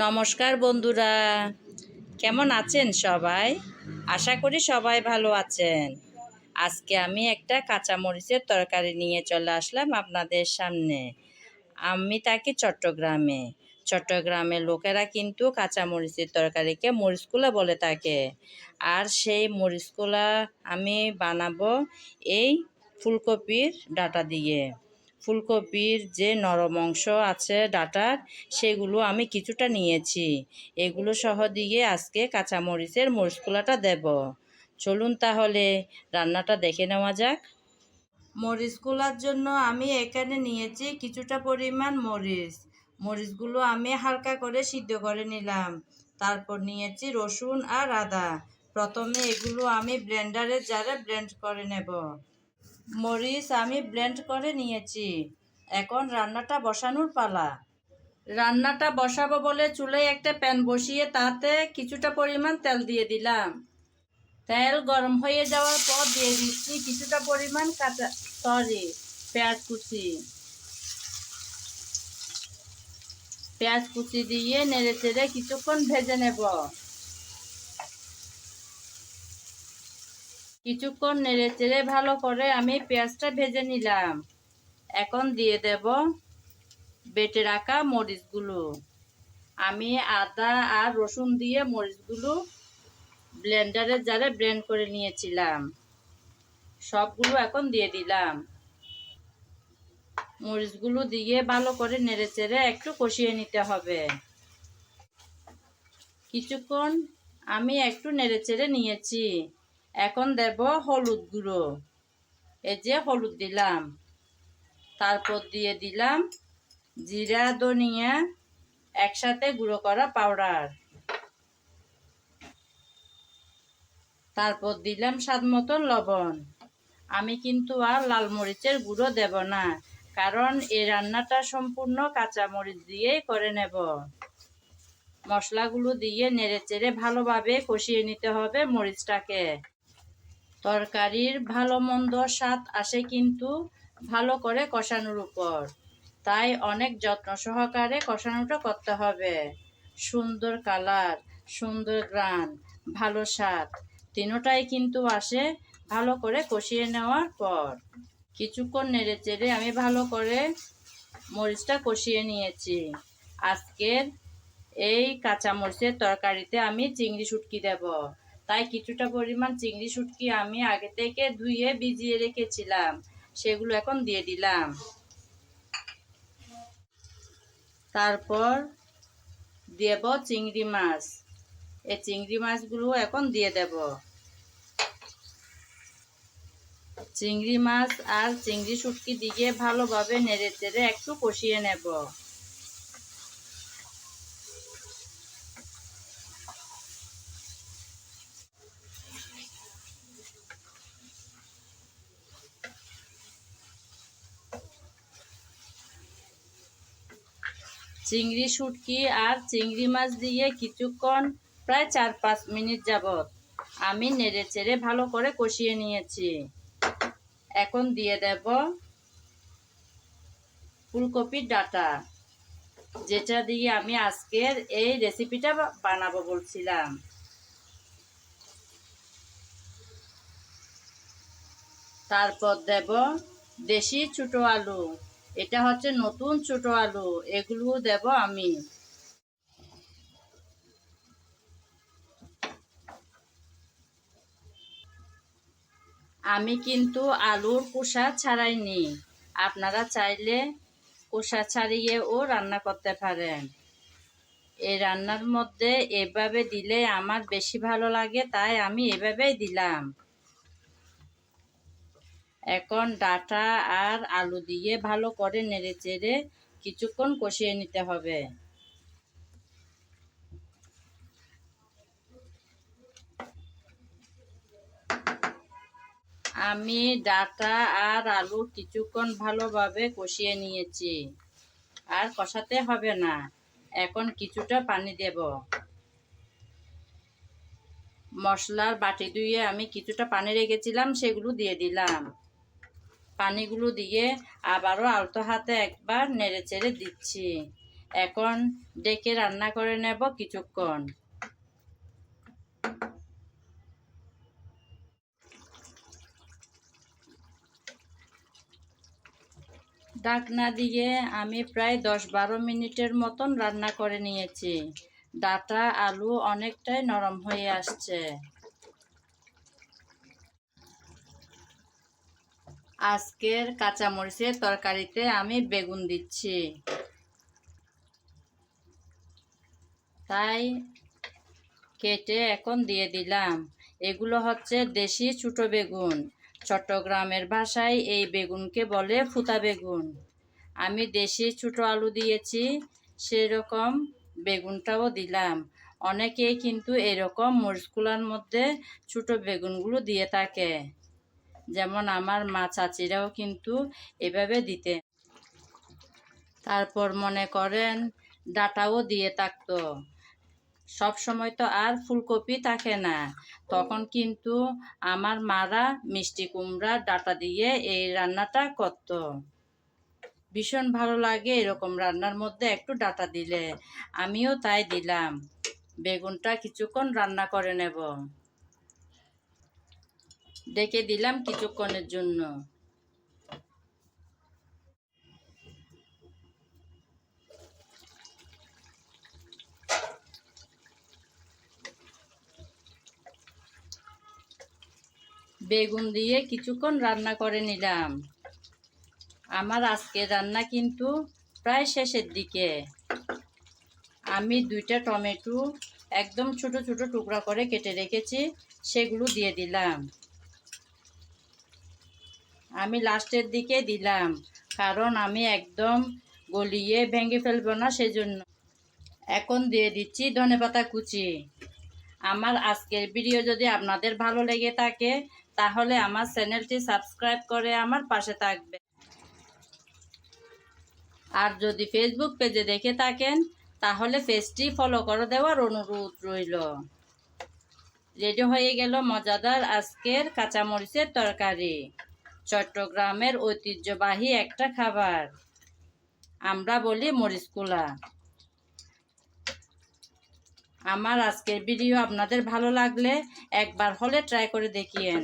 নমস্কার বন্ধুরা। কেমন আছেন সবাই? আশা করি সবাই ভালো আছেন। আজকে আমি একটা কাঁচামরিচের তরকারি নিয়ে চলে আসলাম আপনাদের সামনে। আমি থাকি চট্টগ্রামে। চট্টগ্রামের লোকেরা কিন্তু কাঁচামরিচের তরকারিকে মরিচকুলা বলে থাকে। আর সেই মরিচকুলা আমি বানাবো এই ফুলকপির ডাটা দিয়ে। ফুলকপির যে নরম অংশ আছে ডাটার, সেগুলো আমি কিছুটা নিয়েছি। এগুলো সহ দিয়ে আজকে কাঁচামরিচের মরিচকুলাটা দেব। চলুন তাহলে রান্নাটা দেখে নেওয়া যাক। মরিচগুলার জন্য আমি এখানে নিয়েছি কিছুটা পরিমাণ মরিচ। মরিচগুলো আমি হালকা করে সিদ্ধ করে নিলাম। তারপর নিয়েছি রসুন আর আদা। প্রথমে এগুলো আমি ব্লেন্ডারে জারে ব্লেন্ড করে নেব। মরিচ আমি ব্লেন্ড করে নিয়েছি। এখন রান্নাটা বসানোর পালা। রান্নাটা বসাবো বলে চুলায় একটা প্যান বসিয়ে তাতে কিছুটা পরিমাণ তেল দিয়ে দিলাম। তেল গরম হয়ে যাওয়ার পর দিয়ে দিচ্ছি কিছুটা পরিমাণ কাঁচা, সরি, পেঁয়াজ কুচি। পেঁয়াজ কুচি দিয়ে নেড়ে চেড়ে কিছুক্ষণ ভেজে নেব। কিছুক্ষণ নেড়ে চেড়ে ভালো করে আমি পেঁয়াজটা ভেজে নিলাম। এখন দিয়ে দেব বেটে রাখা মরিচগুলো। আমি আদা আর রসুন দিয়ে মরিচগুলো ব্লেন্ডারের জারে ব্লেন্ড করে নিয়েছিলাম। সবগুলো এখন দিয়ে দিলাম। মরিচগুলো দিয়ে ভালো করে নেড়ে চেড়ে একটু কষিয়ে নিতে হবে। কিছুক্ষণ আমি একটু নেড়ে চেড়ে নিয়েছি। এখন দেব হলুদ গুঁড়ো। এই যে হলুদ দিলাম। তারপর দিয়ে দিলাম জিরা, ধনিয়া, একসাথে গুঁড়ো করা পাউডার। তারপর দিলাম স্বাদ মতো লবণ। আমি কিন্তু আর লাল মরিচের গুঁড়ো দেব না, কারণ এই রান্নাটা সম্পূর্ণ কাঁচা মরিচ দিয়েই করে নেব। মশলাগুলো দিয়ে নেড়ে চেড়ে ভালোভাবে কষিয়ে নিতে হবে মরিচটাকে। তরকারির ভালো মন্দ স্বাদ আসে কিন্তু ভালো করে কষানোর উপর। তাই অনেক যত্ন সহকারে কষানোটা করতে হবে। সুন্দর কালার, সুন্দর গ্রান, ভালো স্বাদ, তিনোটাই কিন্তু আসে ভালো করে কষিয়ে নেওয়ার পর। কিছুক্ষণ নেড়ে চেড়ে আমি ভালো করে মরিচটা কষিয়ে নিয়েছি। আজকের এই কাঁচা মরিচের তরকারিতে আমি চিংড়ি শুটকি দেব। তাই কিছুটা পরিমাণ চিংড়ি শুটকি আমি আগে থেকে ধুয়ে ভিজিয়ে রেখেছিলাম। সেগুলো এখন দিয়ে দিলাম। তারপর দেব চিংড়ি মাছ। এই চিংড়ি মাছগুলো এখন দিয়ে দেব। চিংড়ি মাছ আর চিংড়ি শুটকি দিয়ে ভালোভাবে নেড়ে চেড়ে একটু কষিয়ে নেব। চিংড়ি, শুটকি আর চিংড়ি মাছ দিয়ে কিছুক্ষণ প্রায় চার পাঁচ মিনিট যাবত আমি নেড়ে চেড়ে ভালো করে কষিয়ে নিয়েছি। এখন দিয়ে দেব ফুলকপির ডাটা, যেটা দিয়ে আমি আজকের এই রেসিপিটা বানাবো বলছিলাম। তারপর দেব দেশি ছোটো আলু। এটা হচ্ছে নতুন ছোট আলু, এগুলো দেব আমি। আমি কিন্তু আলুর কোষা ছাড়াইনি, আপনারা চাইলে কোষা ছাড়িয়েও রান্না করতে পারেন। এই রান্নার মধ্যে এভাবে দিলে আমার বেশি ভালো লাগে, তাই আমি এভাবেই দিলাম। এখন ডাটা আর আলু দিয়ে ভালো করে নেড়ে চেড়ে কিছুক্ষণ কষিয়ে নিতে হবে। আমি ডাটা আর আলু কিছুক্ষণ ভালোভাবে কষিয়ে নিয়েছি, আর কষাতে হবে না। এখন কিছুটা পানি দেব। মশলার বাটি ধুয়ে আমি কিছুটা পানি রেখেছিলাম, সেগুলো দিয়ে দিলাম। পানিগুলো দিয়ে আবারও আলতো হাতে একবার নেড়ে চেড়ে দিচ্ছি। এখন ডেকে রান্না করে নেব কিছুক্ষণ। ডাকনা দিয়ে আমি প্রায় দশ বারো মিনিটের মতন রান্না করে নিয়েছি। ডাটা, আলু অনেকটাই নরম হয়ে আসছে। আজকের কাঁচামরিচের তরকারিতে আমি বেগুন দিচ্ছি। তাই কেটে এখন দিয়ে দিলাম। এগুলো হচ্ছে দেশি ছোটো বেগুন। চট্টগ্রামের ভাষায় এই বেগুনকে বলে ফুতা বেগুন। আমি দেশি ছোটো আলু দিয়েছি, সেরকম বেগুনটাও দিলাম। অনেকেই কিন্তু এরকম মরিচগুলোর মধ্যে ছোটো বেগুনগুলো দিয়ে থাকে। যেমন আমার মা চাচিরাও কিন্তু এভাবে দিতে। তারপর মনে করেন, ডাটাও দিয়ে থাকতো। সব সময় তো আর ফুলকপি থাকে না। তখন কিন্তু আমার মারা মিষ্টি কুমড়া, ডাটা দিয়ে এই রান্নাটা করত। ভীষণ ভালো লাগে এরকম রান্নার মধ্যে একটু ডাটা দিলে। আমিও তাই দিলাম। বেগুনটা কিছুক্ষণ রান্না করে নেব। ডেকে দিলাম কিছুক্ষণের জন্য। বেগুন দিয়ে কিছুক্ষণ রান্না করে নিলাম। আমার আজকের রান্না কিন্তু প্রায় শেষের দিকে। আমি দুইটা টমেটো একদম ছোট ছোট টুকরা করে কেটে রেখেছি, সেগুলো দিয়ে দিলাম। আমি লাস্টের দিকে দিলাম, কারণ আমি একদম গলিয়ে ভেঙে ফেলব না সেজন্য। এখন দিয়ে দিচ্ছি ধনেপাতা কুচি। আমার আজকের ভিডিও যদি আপনাদের ভালো লেগে থাকে, তাহলে আমার চ্যানেলটি সাবস্ক্রাইব করে আমার পাশে থাকবে। আর যদি ফেসবুক পেজে দেখে থাকেন, তাহলে পেজটি ফলো করে দেওয়ার অনুরোধ রইল। রেডি হয়ে গেল মজাদার আজকের কাঁচামরিচের তরকারি। চট্টগ্রামের ঐতিহ্যবাহী একটা খাবার। আমরা বলি মরিচকুলা। আমার আজকের ভিডিও আপনাদের ভালো লাগলে একবার হলে ট্রাই করে দেখিয়েন।